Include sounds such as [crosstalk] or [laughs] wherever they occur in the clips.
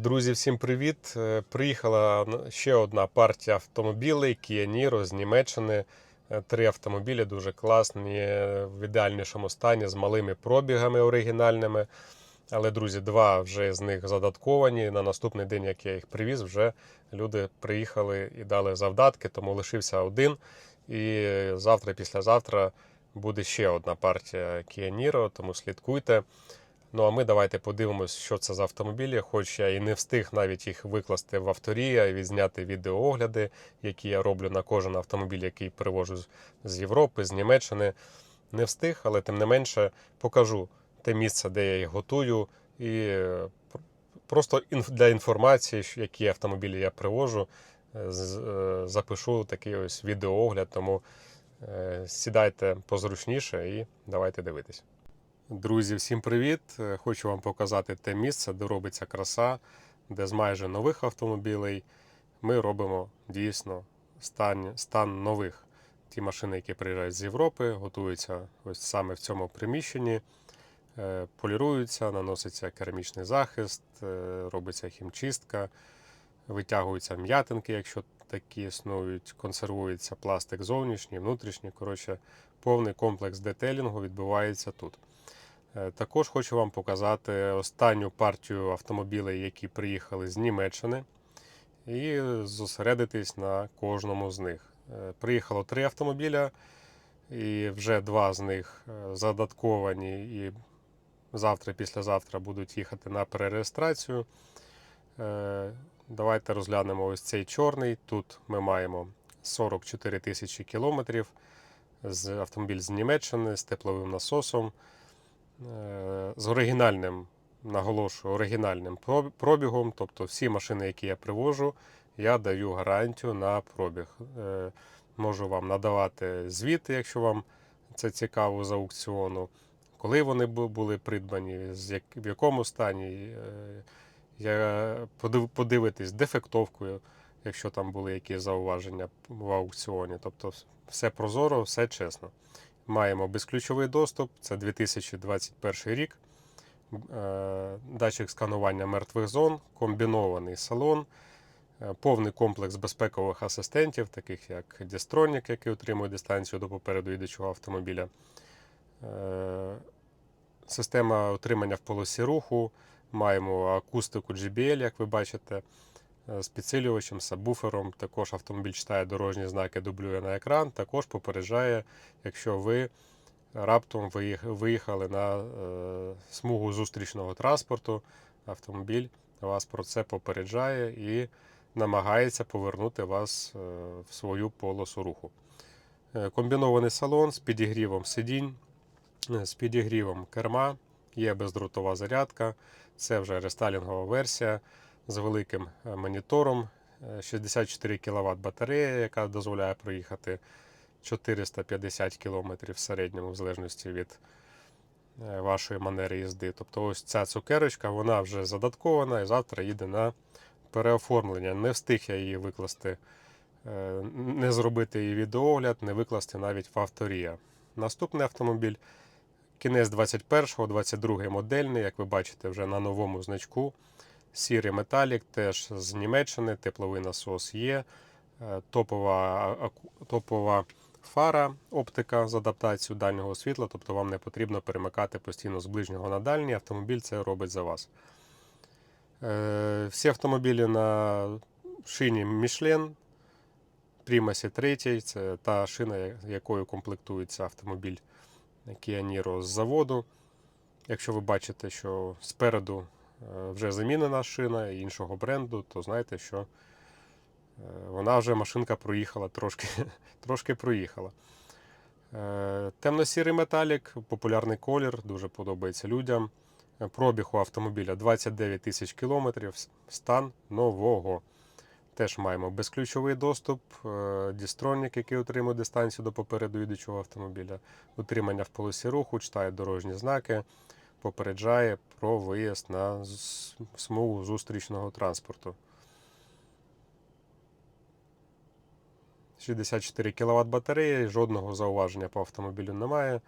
Друзі, всім привіт! Е, Приїхала ще одна партія автомобілей Kia Niro з Німеччини. Е, Три автомобілі дуже класні, в ідеальнішому стані, з малими пробігами оригінальними. Але, друзі, два вже з них задатковані. На наступний день, як я їх привіз, вже люди приїхали і дали завдатки, тому лишився один. І завтра, післязавтра буде ще одна партія Kia Niro, тому слідкуйте. Ну а ми давайте подивимось, що це за автомобілі. Хоч я і не встиг навіть їх викласти в авторія і відзняти відеоогляди, які я роблю на кожен автомобіль, який привожу з- Європи, з Німеччини. Не встиг, але тим не менше покажу те місце, де я їх готую, і е, просто для інформації, які автомобілі я привожу, е, е, запишу такий ось відеоогляд. Тому сідайте позручніше і давайте дивитись. Друзі, всім привіт! Е, Хочу вам показати те місце, де робиться краса, де з майже нових автомобілей ми робимо дійсно стан, стан нових. Ті машини, які приїжджають з Європи, готуються ось саме в цьому приміщенні, е, поліруються, наноситься керамічний захист, е, робиться хімчистка, витягуються м'ятинки, якщо такі існують, консервується пластик зовнішній, внутрішній. Коротше, повний комплекс детелінгу відбувається тут. Е, Також хочу вам показати останню партію автомобілей, які приїхали з Німеччини, і зосередитись на кожному з них. Е, Приїхало три автомобіля, і вже два з них е, задатковані і завтра, післязавтра будуть їхати на перереєстрацію. Давайте розглянемо ось цей чорний. Тут ми маємо 44 тисячі кілометрів. Автомобіль з Німеччини з тепловим насосом. Е, з оригінальним, наголошую, оригінальним пробігом. Тобто всі машини, які я привожу, я даю гарантію на пробіг. Е, Можу вам надавати звіти, якщо вам це цікаво з аукціону, коли вони були придбані, в якому стані. Е, Я подивитись дефектовкою, якщо там були якісь зауваження в аукціоні. Тобто все прозоро, все чесно. Маємо безключовий доступ, це 2021 рік. Е, Датчик сканування мертвих зон, комбінований салон, е, повний комплекс безпекових асистентів, таких як Дістронік, який утримує дистанцію до попереду йдучого автомобіля. Е, Система утримання в полосі руху. Маємо акустику JBL, як ви бачите, з підсилювачем, сабвуфером. Також автомобіль читає дорожні знаки, дублює на екран. Також попереджає, якщо ви раптом виїхали на е, смугу зустрічного транспорту, автомобіль вас про це попереджає і намагається повернути вас е, в свою полосу руху. Е, Комбінований салон з підігрівом сидінь, е, з підігрівом керма, є бездротова зарядка. Це вже рестайлінгова версія з великим е, монітором, е, 64 кВт батарея, яка дозволяє проїхати 450 км в середньому, в залежності від е, вашої манери їзди. Тобто ось ця цукерочка, вона вже задаткована і завтра їде на переоформлення. Не встиг я її викласти, е, не зробити її відеоогляд, не викласти навіть в авторія. Наступний автомобіль кінець 21-го, 22-й модельний, як ви бачите, вже на новому значку. Сірий металік, теж з Німеччини, тепловий насос є. Е, Топова, топова фара, оптика з адаптацією дальнього світла, тобто вам не потрібно перемикати постійно з ближнього на дальній, автомобіль це робить за вас. Е, Всі автомобілі на шині Michelin, Примасі 3, це та шина, якою комплектується автомобіль Kia Niro з заводу. Якщо ви бачите, що спереду вже замінена шина іншого бренду, то знаєте, що е, вона вже машинка проїхала, трошки, [laughs] трошки проїхала. Е, Темно-сірий металік, популярний колір, дуже подобається людям. Е, Пробіг у автомобіля 29 тисяч кілометрів, стан нового. Теж маємо безключовий доступ, е, дістронік, який утримує дистанцію до попереду йдучого автомобіля, утримання в полосі руху, читає дорожні знаки, попереджає про виїзд на смугу зустрічного транспорту. 64 кВт батареї, жодного зауваження по автомобілю немає.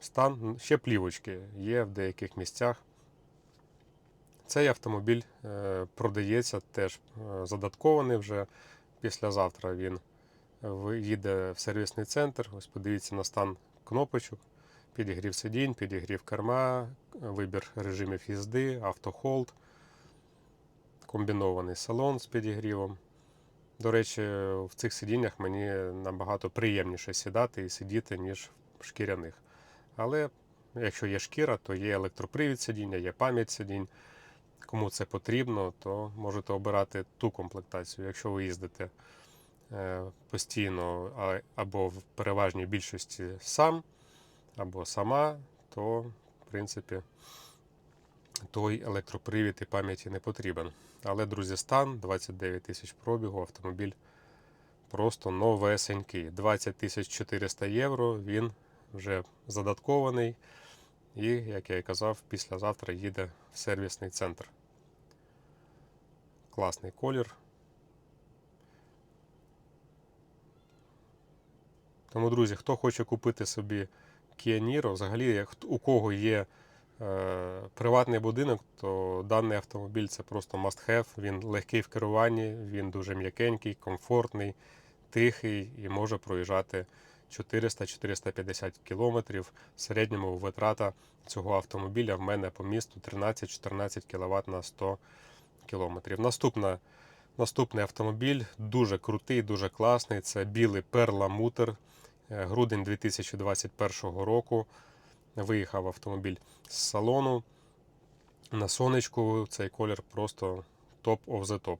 Стан ще плівочки є в деяких місцях. Цей автомобіль е, продається теж е, задаткований вже. Післязавтра він їде в сервісний центр. Ось подивіться на стан кнопочок. Підігрів сидінь, підігрів керма, вибір режимів їзди, автохолд, комбінований салон з підігрівом. До речі, в цих сидіннях мені набагато приємніше сідати і сидіти, ніж в шкіряних. Але якщо є шкіра, то є електропривід сидіння, є пам'ять сидінь. Кому це потрібно, то можете обирати ту комплектацію. Якщо ви їздите е, постійно або в переважній більшості сам, або сама, то в принципі той електропривід і пам'яті не потрібен. Але, друзі, стан 29 тисяч пробігу, автомобіль просто новесенький. 20 тисяч 400 євро. Він вже задаткований. І, як я і казав, післязавтра їде в сервісний центр. Класний колір. Тому, друзі, хто хоче купити собі Kia Niro, взагалі, у кого є е, приватний будинок, то даний автомобіль це просто must have. Він легкий в керуванні, він дуже м'якенький, комфортний, тихий і може проїжджати 400-450 кілометрів. В середньому витрата цього автомобіля в мене по місту 13-14 кВт на 100 кілометрів. Наступна, наступний автомобіль дуже крутий, дуже класний. Це білий перламутр. Е, Грудень 2021 року. Виїхав автомобіль з салону. На сонечку цей колір просто топ of the top.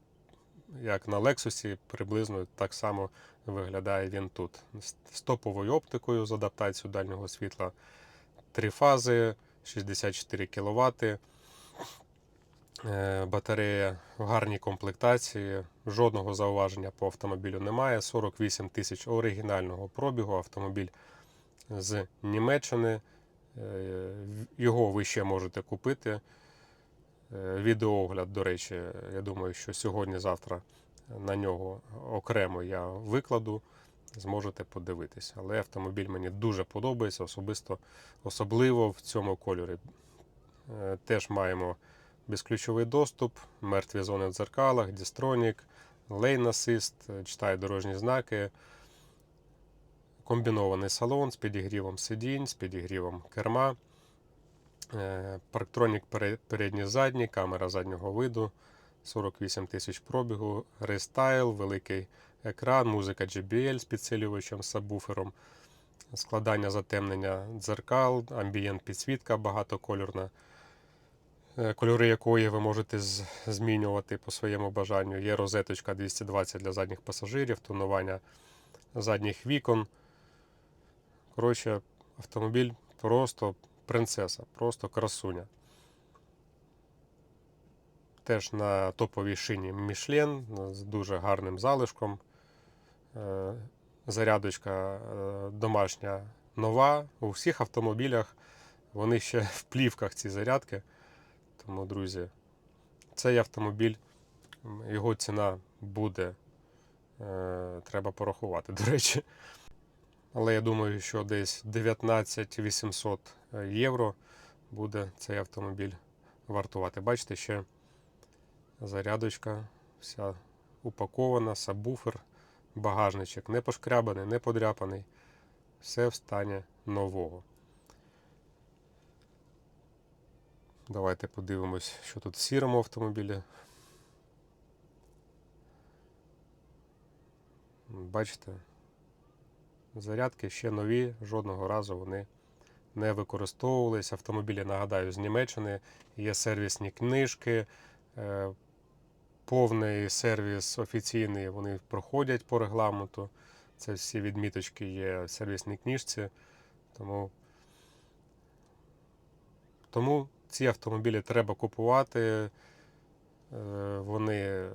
Як на Lexus, приблизно так само виглядає він тут. З топовою оптикою з адаптацією дальнього світла. Три фази, 64 кВт. Е, Батарея в гарній комплектації. Жодного зауваження по автомобілю немає. 48 тисяч оригінального пробігу. Автомобіль з Німеччини. Е, Його ви ще можете купити. Е, Відеоогляд, до речі, я думаю, що сьогодні-завтра на нього окремо я викладу. Зможете подивитися. Але автомобіль мені дуже подобається, особисто, особливо в цьому кольорі. Теж маємо безключовий доступ, мертві зони в дзеркалах, дістронік, асист, е, читає дорожні знаки, комбінований салон з підігрівом сидінь, з підігрівом керма, е, парктронік пере- передній задній, камера заднього виду, 48 тисяч пробігу, рестайл, великий екран, музика JBL з підсилювачем, сабвуфером, складання затемнення дзеркал, амбієнт підсвітка багатокольорна кольори якої ви можете змінювати по своєму бажанню. Є розеточка 220 для задніх пасажирів, тонування задніх вікон. Коротше, автомобіль просто принцеса, просто красуня. Теж на топовій шині Michelin з дуже гарним залишком. Е, Зарядочка е, домашня нова. У всіх автомобілях вони ще [laughs] в плівках ці зарядки. Тому, друзі, цей автомобіль, його ціна буде, е, треба порахувати, до речі. Але я думаю, що десь 19 800 євро буде цей автомобіль вартувати. Бачите, ще зарядочка вся упакована, сабвуфер, багажничок не пошкрябаний, не подряпаний. Все в стані нового. Давайте подивимось, що тут в сірому автомобілі. Бачите, зарядки ще нові, жодного разу вони не використовувались. Автомобілі, нагадаю, з Німеччини, є сервісні книжки, е, повний сервіс офіційний, вони проходять по регламенту. Це всі відміточки є в сервісній книжці. Тому тому ці автомобілі треба купувати. Е, Вони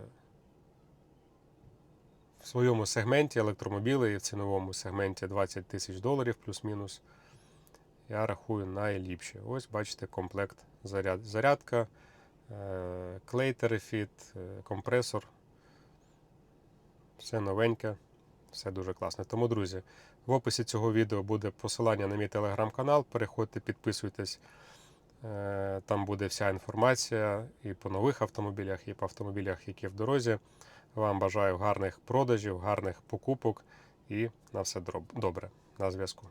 в своєму сегменті електромобіли і в ціновому сегменті 20 тисяч доларів плюс-мінус. Я рахую найліпші. Ось бачите комплект заряд, зарядка, е, клей рефіт, е, компресор. Все новеньке, все дуже класно. Тому, друзі, в описі цього відео буде посилання на мій телеграм-канал. Переходьте, підписуйтесь Там буде вся інформація і по нових автомобілях, і по автомобілях, які в дорозі. Вам бажаю гарних продажів, гарних покупок і на все добре. На зв'язку.